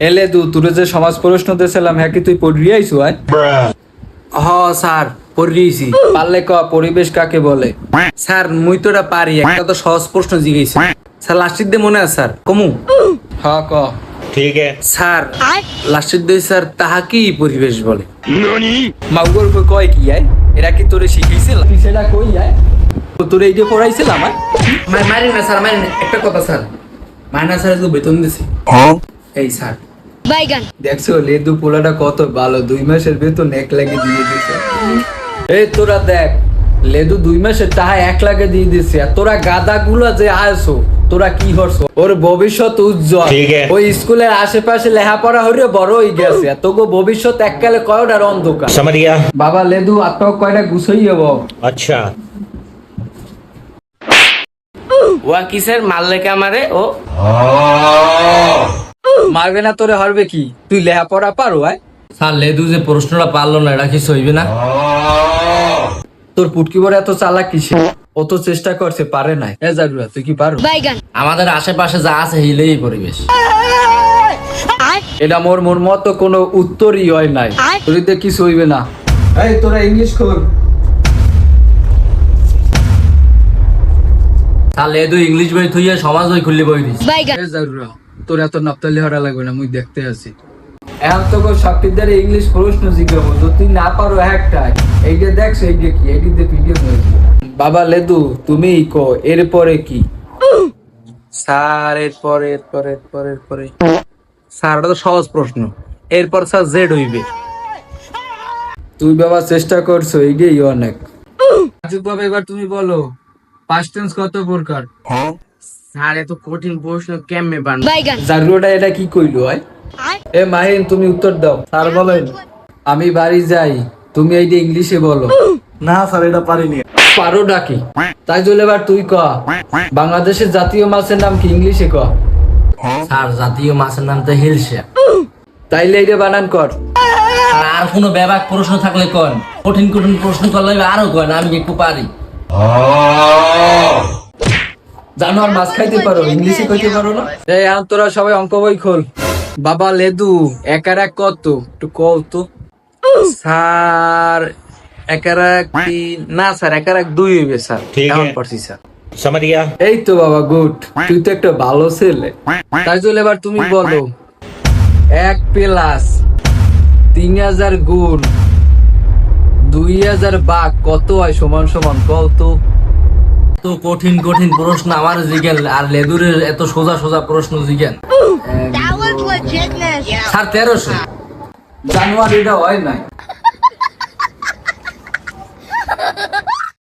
এলে দু তোরে যে সমাজ প্রশ্ন দিয়েছিলাম হ্যাঁ কি তুই পড়ি আইসু আয়? হ স্যার পড়িয়েছি। পারলে ক পরিবেশ কাকে বলে? স্যার মুই তো এটা পারি একটা তো সহজ প্রশ্ন জিজ্ঞেস স্যার লাস্টের দিয়ে মনে আছে স্যার? কমু? হ ক। ঠিক আছে। স্যার স্যার পরিবেশ বলে। মাউগর কয় কি আয়? এরা কি তোরে শিখাইছিল? সেটা কই আয়? তোরে এই যে পড়াইছিল আমার মারি না স্যার মারি না। একটা কথা স্যার। মাইনা স্যার তো বেতন দিছে। এই স্যার বাইগান দেখছ লেদু পোলাটা কত ভালো দুই মাসের এক লাগে দিয়ে দিছে। এই তোরা দেখ লেদু দুই এক লাগে দিয়ে দিছে। আর তোরা যে আসো তোরা কি করছ? ওর ভবিষ্যৎ উজ্জ্বল। ওই স্কুলের আশেপাশে লেখাপড়া হইলে বড় হয়ে গেছে। তোকে ভবিষ্যৎ এককালে কয়টার অন্ধকার? বাবা লেদু আটক কয়টা গুছাই হব আচ্ছা। ওয়া কিসের মাল লেখা আমারে ও। মারবে না তোরে হারবে কি? তুই লেখাপড়া পারো আয় স্যার লেদু যে প্রশ্নটা পারল না এটা কি সইবে না? তোর পুটকি বড় এত চালাক কিসে? ও তো চেষ্টা করছে পারে নাই। এ জারুরা তুই কি পারো? আমাদের আশেপাশে যা আছে হিলেই পরিবেশ। এটা মোর মোর মতো কোনো উত্তরই হয় নাই। আর? তোর দিয়ে কিছু হইবে না? এই তোরা ইংলিশ কর স্যার লেদু ইংলিশ বই থুইয়ে সমাজ বই খুললে বই দিস জারুরা তোর এত নাপতালি হরা লাগবে না, মুই দেখতে আছি। এখন তো সাকিবদারে ইংলিশ প্রশ্ন জিজ্ঞাবো তো তুই না পারো একটা এই যে দেখছ এই যে কি? এই যে ভিডিও হয়েছে বাবা লেদু, তুমি কো, এরপরে কি? স্যার, এরপর এরপর এরপর, এরপরে। স্যার তো সহজ প্রশ্ন। এরপর স্যার জেড হইবে। তুই বাবা চেষ্টা করছ, এইটাই অনেক। রাজুক বাবা, এবার তুমি বলো পাস্ট টেন্স কত প্রকার? স্যার এত কঠিন প্রশ্ন কেমনে বান বাইগান এটা কি কইলো হয় এ মাহিন তুমি উত্তর দাও। স্যার বলেন আমি বাড়ি যাই তুমি এইটা ইংলিশে বলো। না স্যার এটা পারিনি। পারো ডাকি তাই চলে এবার তুই ক। বাংলাদেশের জাতীয় মাছের নাম কি ইংলিশে ক? স্যার জাতীয় মাছের নাম তো হিলসা তাইলে এইটা বানান কর। আর আর কোনো ব্যাপক প্রশ্ন থাকলে কন। কঠিন কঠিন প্রশ্ন করলে আরও কন আমি একটু পারি। জানোয়ার মাছ খাইতে পারো ইংলিশে পারো না? এই তোরা সবাই অঙ্ক বই খোল। বাবা লেদু একার এক কত? একটু কও তো। স্যার একার এক না স্যার একার এক দুই হইবে স্যার। কেমন পারছি স্যার? এই তো বাবা গুড। তুই তো একটা ভালো ছেলে। তাই তাইজুল এবার তুমি বলো এক প্লাস তিন হাজার গুণ দুই হাজার বাঘ কত হয় সমান সমান কত কঠিন কঠিন প্রশ্ন আমার জিজ্ঞেন আর লেদুরের এত সোজা সোজা প্রশ্ন জিজ্ঞেন. স্যার, তেরোশো জানুয়ারিটা হয় নাই